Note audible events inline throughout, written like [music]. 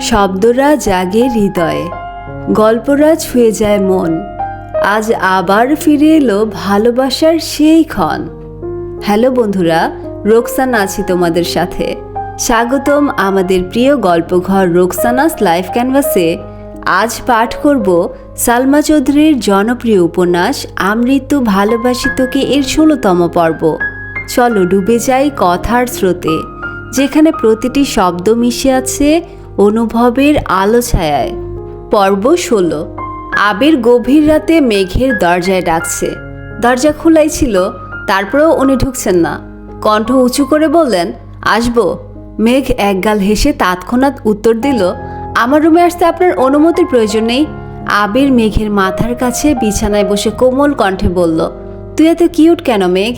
শব্দরা জাগে হৃদয়ে, গল্পরা ছুঁয়ে যায় মন। আজ আবার ফিরে এলো ভালোবাসার সেই ক্ষণ। হ্যালো বন্ধুরা, রোকসানা আছি তোমাদের সাথে। স্বাগতম আমাদের প্রিয় গল্পঘর রোকসানাস লাইফ ক্যানভাসে। আজ পাঠ করব সালমা চৌধুরীর জনপ্রিয় উপন্যাস, আমৃত্যু ভালোবাসি তোকে এর ষোলোতম পর্ব। চলো ডুবে যাই কথার স্রোতে, যেখানে প্রতিটি শব্দ মিশে আছে অনুভবের আলো ছায়ায়। পর্ব ষোলো। আবির গভীর রাতে মেঘের দরজায় ডাকছে। দরজা খোলাই ছিল, তারপরেও উনি ঢুকছেন না। কণ্ঠ উঁচু করে বললেন, আসব। মেঘ একগাল হেসে তৎক্ষণাৎ উত্তর দিল, আমার রুমে আসতে আপনার অনুমতির প্রয়োজন নেই। আবির মেঘের মাথার কাছে বিছানায় বসে কোমল কণ্ঠে বলল, তুই এত কিউট কেন মেঘ?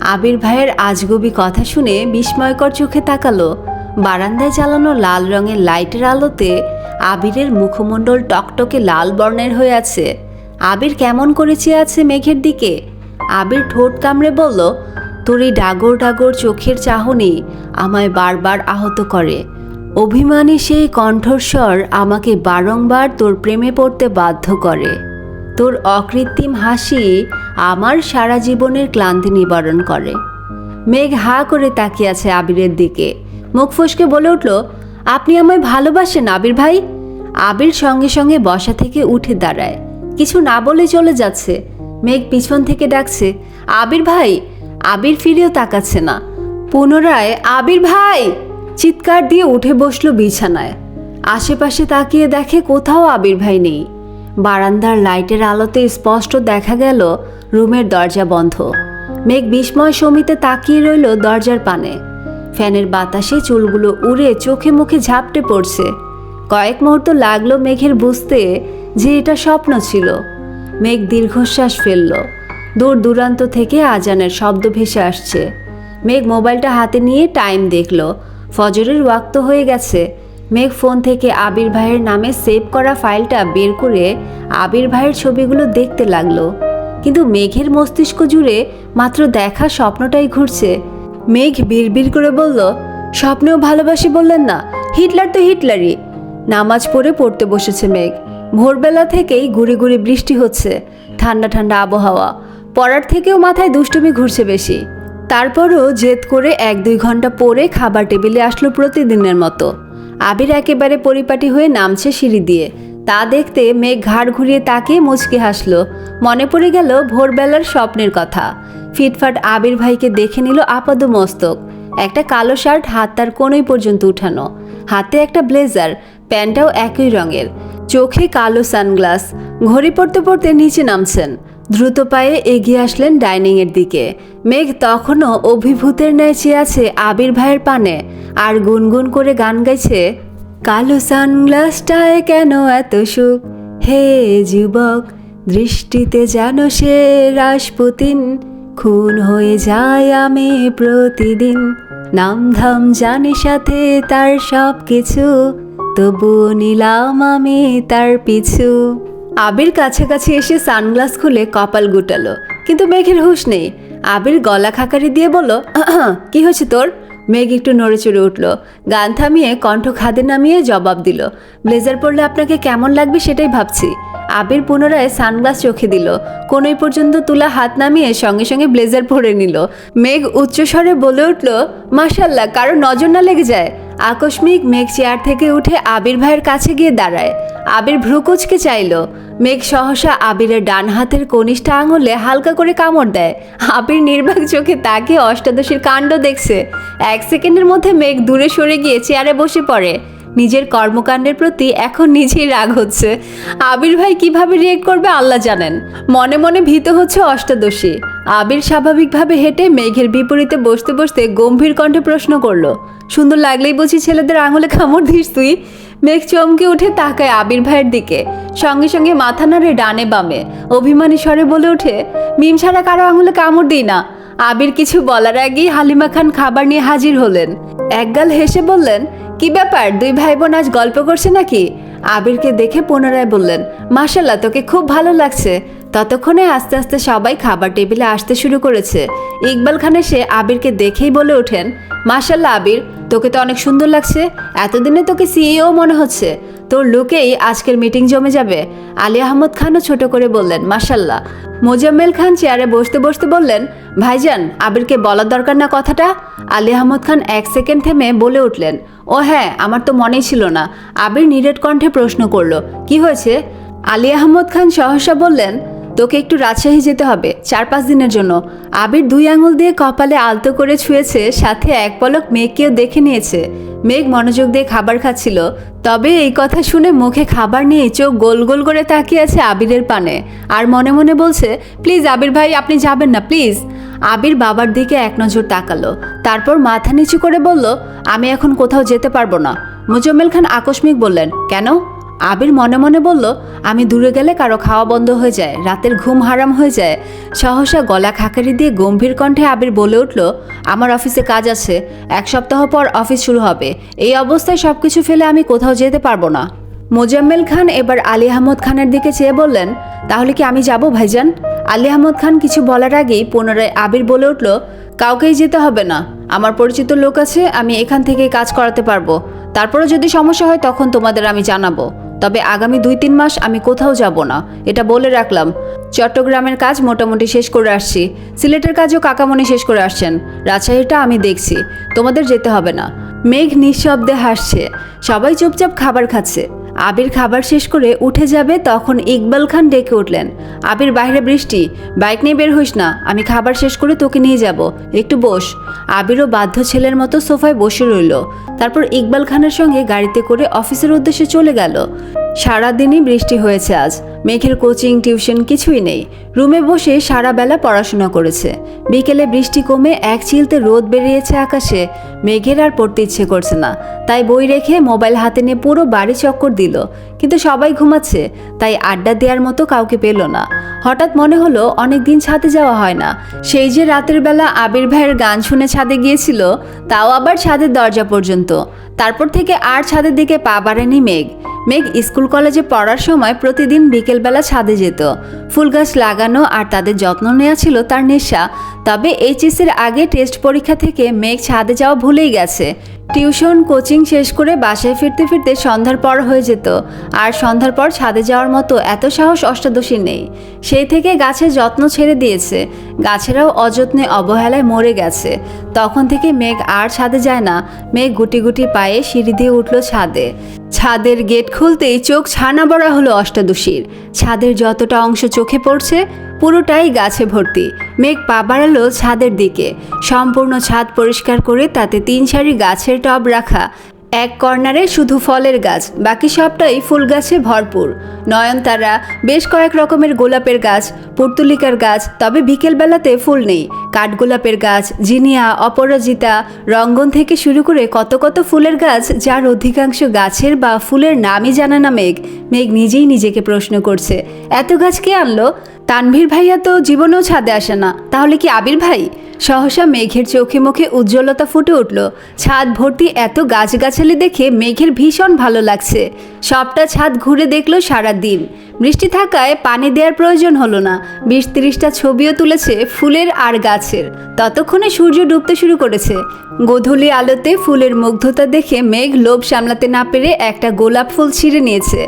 আবির ভাইয়ের আজগবি কথা শুনে বিস্ময়কর চোখে তাকালো। বারান্দায় চালানো লাল রঙের লাইটের আলোতে আবিরের মুখমণ্ডল টকটকে লাল বর্ণের হয়ে আছে। আবির কেমন করে চেয়ে আছে মেঘের দিকে? আবির ঠোঁট কামড়ে বলল, তোর এই ডাগর ডাগর চোখের চাহনি আমায় বারবার আহত করে। অভিমানী সেই কণ্ঠস্বর আমাকে বারংবার তোর প্রেমে পড়তে বাধ্য করে। তোর অকৃত্রিম হাসি আমার সারা জীবনের ক্লান্তি নিবারণ করে। মেঘ হা করে তাকিয়ে আছে আবিরের দিকে। মুখ ফসকে বলে উঠল, আপনি আমায় ভালোবাসেন আবির ভাই? আবির সঙ্গে সঙ্গে বসা থেকে উঠে দাঁড়ায়। কিছু না বলে চলে যাচ্ছে। মেঘ পিছন থেকে ডাকছে, আবির ভাই? আবির ফিরেও তাকাচ্ছে না। পুনরায়, আবির ভাই! চিৎকার দিয়ে উঠে বসল বিছানায়। আশেপাশে তাকিয়ে দেখে কোথাও আবির ভাই নেই। বারান্দার লাইটের আলোতে স্পষ্ট দেখা গেল রুমের দরজা বন্ধ। মেঘ বিস্ময় সমিতে তাকিয়ে রইল দরজার পানে। ফ্যানের বাতাসে চুলগুলো উড়ে চোখে মুখে ঝাপটে পড়ছে। কয়েক মুহূর্ত লাগল মেঘের বুঝতে যে এটা স্বপ্ন ছিল। মেঘ দীর্ঘশ্বাস ফেলল। দূর দূরান্ত থেকে আজানের শব্দ ভেসে আসছে। মেঘ মোবাইলটা হাতে নিয়ে টাইম দেখল। ফজরের ওয়াক্ত হয়ে গেছে। মেঘ ফোন থেকে আবির ভাইয়ের নামে সেভ করা ফাইলটা বের করে আবির ভাইয়ের ছবিগুলো দেখতে লাগল। কিন্তু মেঘের মস্তিষ্ক জুড়ে মাত্র দেখা স্বপ্নটাই ঘুরছে। মেঘ বিড়বিড় করে বলল, স্বপ্নেও ভালোবাসি বললেন না, হিটলার তো হিটলারই। নামাজ পড়ে পড়তে বসেছে মেঘ। ভোরবেলা থেকেই গুড়ি গুড়ি বৃষ্টি হচ্ছে, ঠান্ডা ঠান্ডা আবহাওয়া। পড়ার থেকেও মাথায় দুষ্টুমি ঘুরছে বেশি। তারপরও জেদ করে এক দুই ঘণ্টা পরে খাবার টেবিলে আসলো প্রতিদিনের মতো। আবির একেবারে পরিপাটি হয়ে নামছে সিঁড়ি দিয়ে। তা দেখতে মেঘ ঘাড় ঘুরিয়ে তাকিয়ে মুচকি হাসলো। মনে পড়ে গেল ভোরবেলার স্বপ্নের কথা। ফিটফাট আবির ভাইকে দেখে নিল আপাদ মস্তক। একটা কালো শার্ট হাত তার কোনোই পর্যন্ত উঠানো। হাতে একটা ব্লেজার, প্যান্টটাও একই রঙের। চোখে কালো সানগ্লাস। ঘড়ি পড়তে পড়তে নিচে নামছেন। দ্রুত পায়ে এগিয়ে আসলেন ডাইনিংয়ের দিকে। মেঘ তখনও অভিভূতের ন্যায় চেয়ে আছে আবির ভাইয়ের পানে আর গুনগুন করে গান গাইছে, কালো সানগ্লাসটায় কেন এত সুখ? হে যুবক, দৃষ্টিতে যেন সে রাসপুতিন খুন হয়ে যায় আমি প্রতিদিন। নামধাম জানি সাথে তার সব কিছু তবুও নিলাম আমি তার পিছু। আবির কাছাকাছি এসে সানগ্লাস খুলে কপাল গুটালো। কিন্তু মেঘের হুঁশ নেই। আবির গলা খাকারি দিয়ে বলল, [clears throat] কি হয়েছে তোর? মেঘ একটু নড়ে চড়ে উঠল। গান থামিয়ে কণ্ঠ খাদে নামিয়ে জবাব দিল, ব্লেজার পরলে আপনাকে কেমন লাগবে সেটাই ভাবছি। আবির পুনরায় সানগ্লাস চোখে দিল। কোনোই পর্যন্ত তুলা হাত নামিয়ে সঙ্গে সঙ্গে ব্লেজার পরে নিল। মেঘ উচ্চস্বরে বলে উঠল মাশাল্লাহ কারও নজর না লেগে যায়। আকস্মিক মেঘ চেয়ার থেকে উঠে আবির ভাইয়ের কাছে গিয়ে দাঁড়ায়। আবির ভ্রুকুচকে চাইল। মেঘ সহসা আবিরের ডান হাতের কনিষ্ঠ আঙুলে হালকা করে কামড় দেয়। আবির নির্বাক চোখে তাকে অষ্টাদশীর কাণ্ড দেখছে। এক সেকেন্ডের মধ্যে মেঘ দূরে সরে গিয়ে চেয়ারে বসে পড়ে। নিজের কর্মকাণ্ডের প্রতি এখন নিজেই রাগ হচ্ছে। আবির ভাই কীভাবে রিয়েক্ট করবে আল্লাহ জানেন। মনে মনে ভীত হচ্ছে অষ্টাদশী। আবির স্বাভাবিকভাবে হেঁটে মেঘের বিপরীতে বসতে বসতে গম্ভীর কণ্ঠে প্রশ্ন করল, সুন্দর লাগলেই বুঝি ছেলেদের আঙুলে কামড় দিস তুই? মেঘ চমকে উঠে তাকায় আবির ভাইয়ের দিকে। সঙ্গে সঙ্গে মাথা নাড়ে ডানে বামে। অভিমানী স্বরে বলে ওঠে, মিম ছাড়া কারও আঙুলে কামড় দিই না। আবির কিছু বলার আগেই হালিমা খান খাবার নিয়ে হাজির হলেন। একগাল হেসে বললেন, কি ব্যাপার? দুই ভাই বোন আজ গল্প করছে নাকি? আবিরকে দেখে পুনরায় বললেন মাসাল্লাহ তোকে খুব ভালো লাগছে। ততক্ষণে আস্তে আস্তে সবাই খাবার টেবিলে আসতে শুরু করেছে। ইকবাল খান এসে আবিরকে দেখেই বলে ওঠেন মাসাল্লাহ আবির, তোকে তো অনেক সুন্দর লাগছে। এতদিনে তোকে সিইও মনে হচ্ছে। তোর লুকেই আজকের মিটিং জমে যাবে। আলী আহমদ খানও ছোট করে বললেন মাসাল্লাহ মোজাম্মেল খান চেয়ারে বসতে বসতে বললেন, ভাইজান, আবিরকে বলার দরকার না কথাটা? আলী আহমদ খান এক সেকেন্ড থেমে বলে উঠলেন, ও হ্যাঁ আমার তো মনেই ছিল না। আবির নিরেট কণ্ঠে প্রশ্ন করল, কি হয়েছে? আলী আহমদ খান সহসা বললেন তোকে একটু রাজশাহী যেতে হবে, চার পাঁচ দিনের জন্য। আবির দুই আঙুল দিয়ে কপালে আলতো করে ছুঁয়েছে, সাথে এক পলক মেঘকেও দেখে নিয়েছে। মেঘ মনোযোগ দিয়ে খাবার খাচ্ছিল, তবে এই কথা শুনে মুখে খাবার নিয়ে চোখ গোল গোল করে তাকিয়ে আছে আবিরের পানে, আর মনে মনে বলছে, প্লিজ আবির ভাই, আপনি যাবেন না, প্লিজ। আবির বাবার দিকে এক নজর তাকালো, তারপর মাথা নিচু করে বলল, আমি এখন কোথাও যেতে পারব না। মুজম্মেল খান আকস্মিক বললেন, কেন? আবির মনে মনে বলল, আমি দূরে গেলে কারও খাওয়া বন্ধ হয়ে যায়, রাতের ঘুম হারাম হয়ে যায়। সহসা গলা খাকারি দিয়ে গম্ভীর কণ্ঠে আবির বলে উঠল, আমার অফিসে কাজ আছে, এক সপ্তাহ পর অফিস শুরু হবে। এই অবস্থায় সব কিছু ফেলে আমি কোথাও যেতে পারব না। মোজাম্মেল খান এবার আলী আহমদ খানের দিকে চেয়ে বললেন, তাহলে কি আমি যাব, ভাইজান? আলী আহমদ খান কিছু বলার আগেই পুনরায় আবির বলে উঠল, কাউকেই যেতে হবে না। আমার পরিচিত লোক আছে, আমি এখান থেকেই কাজ করাতে পারব। তারপরে যদি সমস্যা হয়, তখন তোমাদের আমি জানাব। তবে আগামী দুই তিন মাস আমি কোথাও যাব না। এটা বলে রাখলাম। চট্টগ্রামের কাজ মোটামুটি শেষ করে আসছি। সিলেটের কাজও কাকামনি শেষ করে আসছেন। রাজশাহীটা আমি দেখছি। তোমাদের যেতে হবে না। মেঘ নিঃশব্দে হাসছে। সবাই চুপচাপ খাবার খাচ্ছে। আবির খাবার শেষ করে উঠে যাবে তখন ইকবাল খান ডেকে উঠলেন। আবির, বাইরে বৃষ্টি। বাইক নিয়ে বের হইস না। আমি খাবার শেষ করে তোকে নিয়ে যাব। একটু বস। আবিরও বাধ্য ছেলের মতো সোফায় বসে রইল। তারপর ইকবাল খানের সঙ্গে গাড়িতে করে অফিসের উদ্দেশ্যে চলে গেল। সারাদিনই বৃষ্টি হয়েছে আজ। মেঘের কোচিং, টিউশন কিছুই নেই। রুমে বসে সারা বেলা পড়াশোনা করেছে। বিকেলে বৃষ্টি কমে এক চিলতে রোদ বেরিয়েছে আকাশে। মেঘের আর পড়তে ইচ্ছে করছে না। তাই বই রেখে মোবাইল হাতে নিয়ে পুরো বাড়ি চক্কর দিল। কিন্তু সবাই ঘুমাচ্ছে, তাই আড্ডা দেওয়ার মতো কাউকে পেল না। হঠাৎ মনে হলো অনেক দিন ছাদে যাওয়া হয় না। সেই যে রাতের বেলা আবির ভাইয়ের গান শুনে ছাদে গিয়েছিল, তাও আবার ছাদের দরজা পর্যন্ত। তারপর থেকে আর ছাদের দিকে পা বাড়েনি মেঘ। মেঘ স্কুল কলেজে পড়ার সময় প্রতিদিন বিকেলবেলা ছাদে যেত। ফুল গাছ লাগানো আর তাদের যত্ন নেওয়া ছিল তার নেশা। তবে এইচএসের আগে টেস্ট পরীক্ষা থেকে মেঘ ছাদে যাওয়া ভুলেই গেছে। টিউশন, কোচিং শেষ করে বাসায় ফিরতে ফিরতে সন্ধ্যার পর হয়ে যেত। আর সন্ধ্যার পর ছাদে যাওয়ার মতো এত সাহস অষ্টাদশী নেই। সেই থেকে গাছের যত্ন ছেড়ে দিয়েছে। গাছেরাও অযত্নে অবহেলায় মরে গেছে। তখন থেকে মেঘ আর ছাদে যায় না। মেঘ গুটি গুটি পায়ে সিঁড়ি দিয়ে উঠল ছাদে। ছাদের গেট খুলতেই চোখ ছানা বড়া হলো অষ্টাদশীর। ছাদের যতটা অংশ চোখে পড়ছে, পুরোটাই গাছে ভর্তি। মেঘ পা বাড়ালো ছাদের দিকে। সম্পূর্ণ ছাদ পরিষ্কার করে তাতে তিন সারি গাছের টব রাখা। এক কর্নারে শুধু ফলের গাছ, বাকি সবটাই ফুল গাছে ভরপুর। নয়নতারা, বেশ কয়েক রকমের গোলাপের গাছ, পুর্তুলিকার গাছ, তবে বিকেলবেলাতে ফুল নেই। কাঠগোলাপের গাছ, জিনিয়া, অপরাজিতা, রঙ্গন থেকে শুরু করে কত কত ফুলের গাছ, যার অধিকাংশ গাছের বা ফুলের নামই জানা না মেঘ। মেঘ নিজেই নিজেকে প্রশ্ন করছে, এত গাছ কে আনলো? তানভীর ভাইয়া তো জীবনেও ছাদে আসে না। তাহলে কি আবির ভাই? সহসা মেঘের চোখে মুখে উজ্জ্বলতা ফুটে উঠল। ছাদ ভর্তি এত গাছগাছালি দেখে মেঘের ভীষণ ভালো লাগছে। সবটা ছাদ ঘুরে দেখল সারা দিন বৃষ্টি থাকায় পানি দেওয়ার প্রয়োজন হলো না। বিশ তিরিশটা ছবিও তুলেছে ফুলের আর গাছের। ততক্ষণে সূর্য ডুবতে শুরু করেছে। গোধূলি আলোতে ফুলের মুগ্ধতা দেখে মেঘ লোভ সামলাতে না পেরে একটা গোলাপ ফুল ছিঁড়ে নিয়েছে।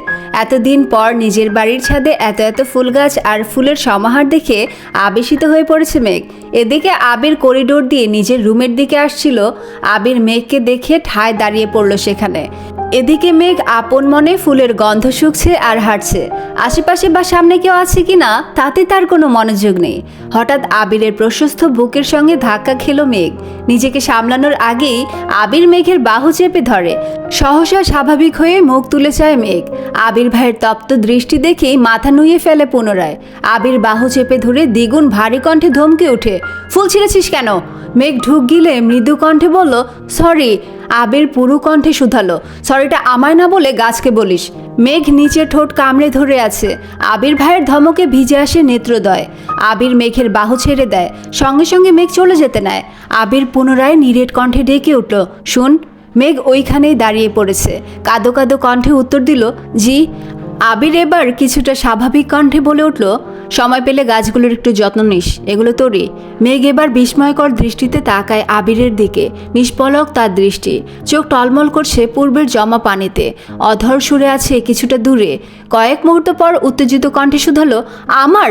এতদিন পর নিজের বাড়ির ছাদে এত এত ফুল গাছ আর ফুলের সমাহার দেখে আবেশিত হয়ে পড়েছে মেঘ। এদিকে আবির করিডোর দিয়ে নিজের রুমের দিকে আসছিল। আবির মেঘকে দেখে ঠায় দাঁড়িয়ে পড়ল সেখানে। এদিকে মেঘ আপন মনে ফুলের গন্ধ শুকছে আর হাঁটছে। আশেপাশে বা সামনে কেউ আছে কি না তাতে তার কোনো মনোযোগ নেই। হঠাৎ আবিরের প্রশস্ত বুকের সঙ্গে ধাক্কা খেলো মেঘ। নিজেকে সামলানোর আগেই আবির মেঘের বাহু চেপে ধরে। সহসা স্বাভাবিক হয়ে মুখ তুলে চায় মেঘ। আবির ভাইয়ের তপ্ত দৃষ্টি দেখেই মাথা নুয়ে ফেলে পুনরায়। আবির বাহু চেপে ধরে দ্বিগুণ ভারী কণ্ঠে ধমকে ওঠে, ফুল ছিঁড়েছিস কেন? মেঘ ঢুক গিলে মৃদু কণ্ঠে বলল, সরি আবির পুরু কণ্ঠে শুধালো সরিটা আমায় না বলে গাছকে বলিস। মেঘ নিচে ঠোঁট কামড়ে ধরে আছে। আবির ভাইয়ের ধমকে ভিজে আসে নেত্রদয়। আবির মেঘের বাহু ছেড়ে দেয়, সঙ্গে সঙ্গে মেঘ চলে যেতে নেয়। আবির পুনরায় নিরেট কণ্ঠে ডেকে উঠল, শুন, মেঘ ওইখানেই দাঁড়িয়ে পড়েছে। কাদো কাদো কণ্ঠে উত্তর দিল, জি। আবির এবার কিছুটা স্বাভাবিক কণ্ঠে বলে উঠল সময় পেলে গাছগুলোর একটু যত্ন নিস। এগুলো তোরই মেঘ এবার বিস্ময়কর দৃষ্টিতে তাকায় আবিরের দিকে। নিষ্পলক তার দৃষ্টি। চোখ টলমল করছে পূর্বের জমা পানিতে। অধর সুরে আছে কিছুটা দূরে। কয়েক মুহূর্ত পর উত্তেজিত কণ্ঠে শুধালো, আমার?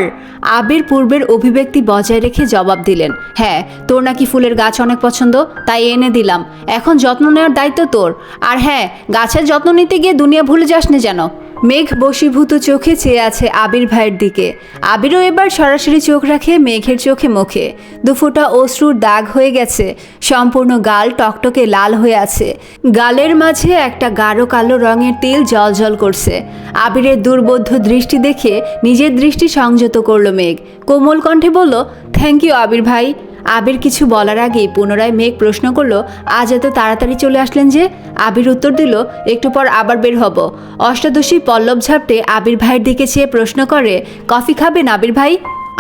আবির পূর্বের অভিব্যক্তি বজায় রেখে জবাব দিলেন হ্যাঁ তোর নাকি ফুলের গাছ অনেক পছন্দ, তাই এনে দিলাম। এখন যত্ন নেওয়ার দায়িত্ব তোর। আর হ্যাঁ গাছের যত্ন নিতে গিয়ে দুনিয়া ভুলে যাস না যেন। মেঘ বশীভূত চোখে চেয়ে আছে আবির ভাইয়ের দিকে। আবিরও এবার সরাসরি চোখ রাখে মেঘের চোখে মুখে। দুফোঁটা অশ্রুর দাগ হয়ে গেছে, সম্পূর্ণ গাল টকটকে লাল হয়ে আছে। গালের মাঝে একটা গাঢ় কালো রঙের তিল জল করছে। আবিরের দুর্বোধ্য দৃষ্টি দেখে নিজের দৃষ্টি সংযত করল মেঘ। কোমল কণ্ঠে বলল থ্যাংক ইউ আবির ভাই। আবির কিছু বলার আগেই পুনরায় মেঘ প্রশ্ন করল, আজ এত তাড়াতাড়ি চলে আসলেন যে? আবির উত্তর দিল, একটু পর আবার বের হব। অষ্টাদশী পল্লব ঝাপটে আবির ভাইয়ের দিকে চেয়ে প্রশ্ন করে, কফি খাবেন আবির ভাই?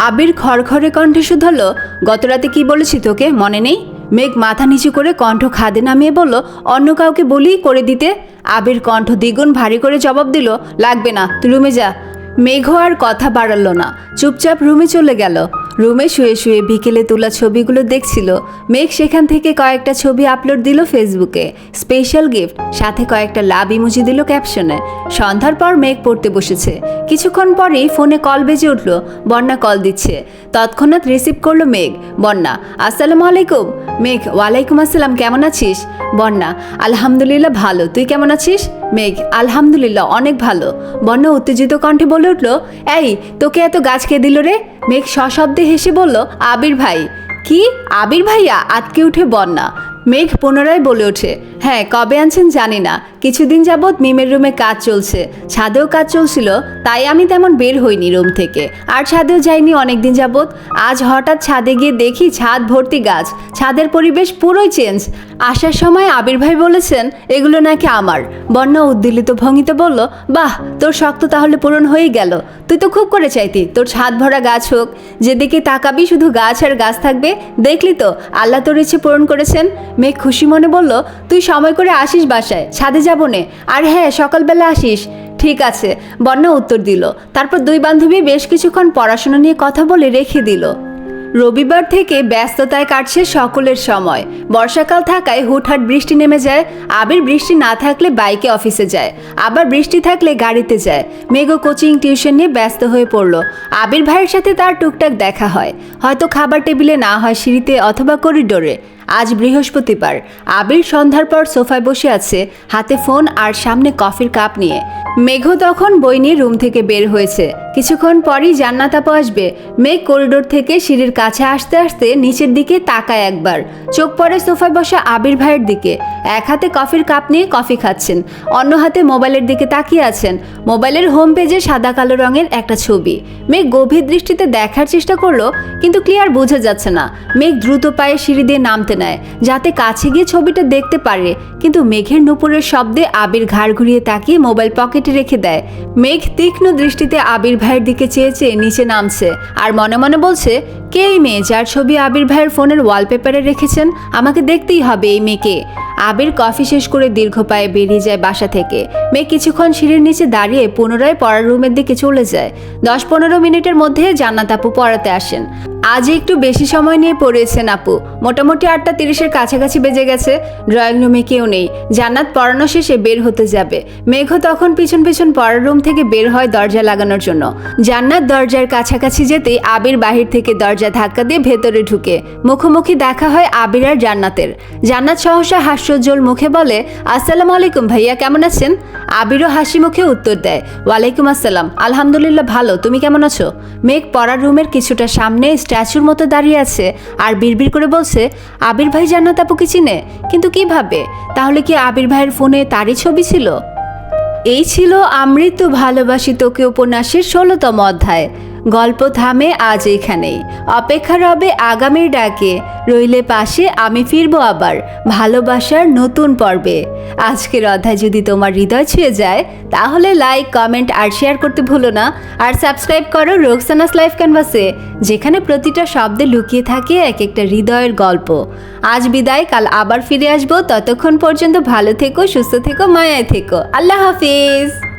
আবির খড়খড়ে কণ্ঠে শুধালো, গতরাতে কি বলেছি তোকে, মনে নেই? মেঘ মাথা নিচু করে কণ্ঠ খাদে নামিয়ে বলল, অন্য কাউকে বলি করে দিতে? আবির কণ্ঠ দ্বিগুণ ভারী করে জবাব দিল, লাগবে না তুই রুমে যা। মেঘ আর কথা বাড়ালো না, চুপচাপ রুমে চলে গেল। রুমে শুয়ে শুয়ে বিকেলে তোলা ছবিগুলো দেখছিল। মেঘ সেখান থেকে কয়েকটা ছবি আপলোড দিল ফেসবুকে স্পেশাল গিফট সাথে কয়েকটা লাভ মুছে দিল ক্যাপশনে সন্ধ্যার পর মেঘ পড়তে বসেছে। কিছুক্ষণ পরেই ফোনে কল বেজে উঠল। বন্যা কল দিচ্ছে। তৎক্ষণাৎ রিসিভ করল মেঘ। বন্যা, আসসালামু আলাইকুম। মেঘ, ওয়ালাইকুম আসসালাম, কেমন আছিস? বন্যা, আলহামদুলিল্লাহ ভালো। তুই কেমন আছিস? মেঘ, আলহামদুলিল্লাহ, অনেক ভালো। বন্যা উত্তেজিত কণ্ঠে বলে উঠল, এই, তোকে এত গাছ কে দিল রে? মেঘ সশব্দে হেসে বলল, আবির ভাই। কি? আবির ভাইয়া? আটকে উঠে বন্যা মেঘ পুনরায় বলে ওঠে হ্যাঁ কবে আনছেন জানি না। কিছুদিন যাবৎ মিমের রুমে কাজ চলছে। ছাদেও কাজ চলছিল, তাই আমি তেমন বের হইনি রুম থেকে। আর ছাদেও যাইনি অনেক দিন যাবৎ। আজ হঠাৎ ছাদে গিয়ে দেখি ছাদ ভর্তি গাছ। ছাদের পরিবেশ পুরোই চেঞ্জ। আসার সময় আবির ভাই বলেছেন, এগুলো নাকি আমার। বন্যা উদ্দীলিত ভঙ্গিতে বলল, বাহ, তোর শক্ত তাহলে পূরণ হয়েই গেল। তুই তো খুব করে চাইতি। তোর ছাদ ভরা গাছ হোক। যেদিকে তাকাবি শুধু গাছ আর গাছ থাকবে। দেখলি তো, আল্লাহ তোর ইচ্ছে পূরণ করেছেন। মেঘ খুশি মনে বলল, তুই সময় করে আসিস বাসায়, ছাদে যাব নে। আর হ্যাঁ সকালবেলা আসিস। ঠিক আছে। বন্যা উত্তর দিল। তারপর দুই বান্ধবী বেশ কিছুক্ষণ পড়াশোনা নিয়ে কথা বলে রেখে দিল। রবিবার থেকে ব্যস্ততায় কাটছে সকলের সময়। বর্ষাকাল থাকায় হুটহাট বৃষ্টি নেমে যায়, আবির বৃষ্টি না থাকলে বাইকে অফিসে যায়, আবার বৃষ্টি থাকলে গাড়িতে যায়। মেঘো কোচিং, টিউশন নিয়ে ব্যস্ত হয়ে পড়ল। আবির ভাইয়ের সাথে তার টুকটাক দেখা হয়। হয়তো খাবার টেবিলে না হয় সিঁড়িতে অথবা করিডোরে। আজ বৃহস্পতিবার। আবির সন্ধ্যার পর সোফায় বসে আছে, হাতে ফোন আর সামনে কফির কাপ নিয়ে। মেঘ তখন বই নিয়ে রুম থেকে বের হয়েছে। কিছুক্ষণ পরই জান্নাত আপু আসবে। মেঘ করিডোর থেকে সিঁড়ির কাছে আসতে আসতে নিচের দিকে তাকায় একবার। চোখ পড়ে সোফায় বসা আবির ভাইয়ের দিকে। এক হাতে কফির কাপ নিয়ে কফি খাচ্ছেন। অন্য হাতে মোবাইলের দিকে তাকিয়ে আছেন। মোবাইলের হোম পেজে সাদা কালো রঙের একটা ছবি। মেঘ গভীর দৃষ্টিতে দেখার চেষ্টা করল, কিন্তু ক্লিয়ার বোঝা যাচ্ছে না। মেঘ দ্রুত পায়ে সিঁড়ি দিয়ে নামতে নেয়, যাতে কাছে গিয়ে ছবিটা দেখতে পারে। কিন্তু মেঘের নুপুরের শব্দে আবির ঘাড় ঘুরিয়ে তাকিয়ে মোবাইল পকেটে রেখে দেয়। মেঘ তীক্ষ্ণ দৃষ্টিতে আবির ভাইয়ের দিকে চেয়ে চেয়ে নিচে নামছে আর মনে মনে বলছে, কে এই মেয়ে যার ছবি আবির ভাইয়ের ফোনের ওয়ালপেপারে রেখেছেন? আমাকে দেখতেই হবে এই মেয়েকে। আবির কফি শেষ করে দীর্ঘ পায়ে বেরিয়ে যায় বাসা থেকে। মেয়ে কিছুক্ষণ সিঁড়ির নিচে দাঁড়িয়ে পুনরায় পড়ার রুমের দিকে চলে যায়। দশ পনেরো মিনিটের মধ্যে জান্নাত আপু পড়াতে আসেন। আজ একটু বেশি সময় নিয়ে পড়েছেন আপু। মোটামুটি আটটা তিরিশের কাছাকাছি বেজে গেছে। ড্রয়িং রুমে কেউ নেই। জান্নাত পড়ানো শেষে বের হতে যাবে। মেঘ তখন পিছন পিছন পড়ার রুম থেকে বের হয় দরজা লাগানোর জন্য। জান্নাত দরজার কাছাকাছি যেতেই আবির বাহির থেকে দরজা ধাক্কা দিয়ে ভেতরে ঢুকে। মুখোমুখি দেখা হয় আবির আর জান্নাতের। জান্নাত সহসা হাস্যোজ্জ্বল মুখে বলে, আসসালামু আলাইকুম ভাইয়া, কেমন আছেন? আবিরও হাসি মুখে উত্তর দেয়, ওয়ালাইকুম আসসালাম, আলহামদুলিল্লাহ ভালো, তুমি কেমন আছো? মেঘ পড়ার রুমের কিছুটা সামনে স্ট্যাচুর মতো দাঁড়িয়ে আছে আর বিড়বিড় করে বলছে, আবির ভাই জান্নাত আপুকে চিনে? কিন্তু কীভাবে তাহলে কি আবির ভাইয়ের ফোনে তারই ছবি ছিল? এই ছিল আমৃত ভালোবাসি তোকে উপন্যাসের ষোলোতম অধ্যায়। গল্প থামে আজ এখানেই। অপেক্ষা রবে আগামীর ডাকে। রইলে পাশে আমি ফিরবো আবার ভালোবাসার নতুন পর্বে। আজকের অধ্যায় যদি তোমার হৃদয় ছুঁয়ে যায়, তাহলে লাইক কমেন্ট আর শেয়ার করতে ভুলো না। আর সাবস্ক্রাইব করো রোকসানাস লাইফ ক্যানভাসে যেখানে প্রতিটা শব্দে লুকিয়ে থাকে এক একটা হৃদয়ের গল্প। আজ বিদায়, কাল আবার ফিরে আসব। ততক্ষণ পর্যন্ত ভালো থেকো, সুস্থ থেকো, মায়ায় থেকো। আল্লাহ হাফিজ!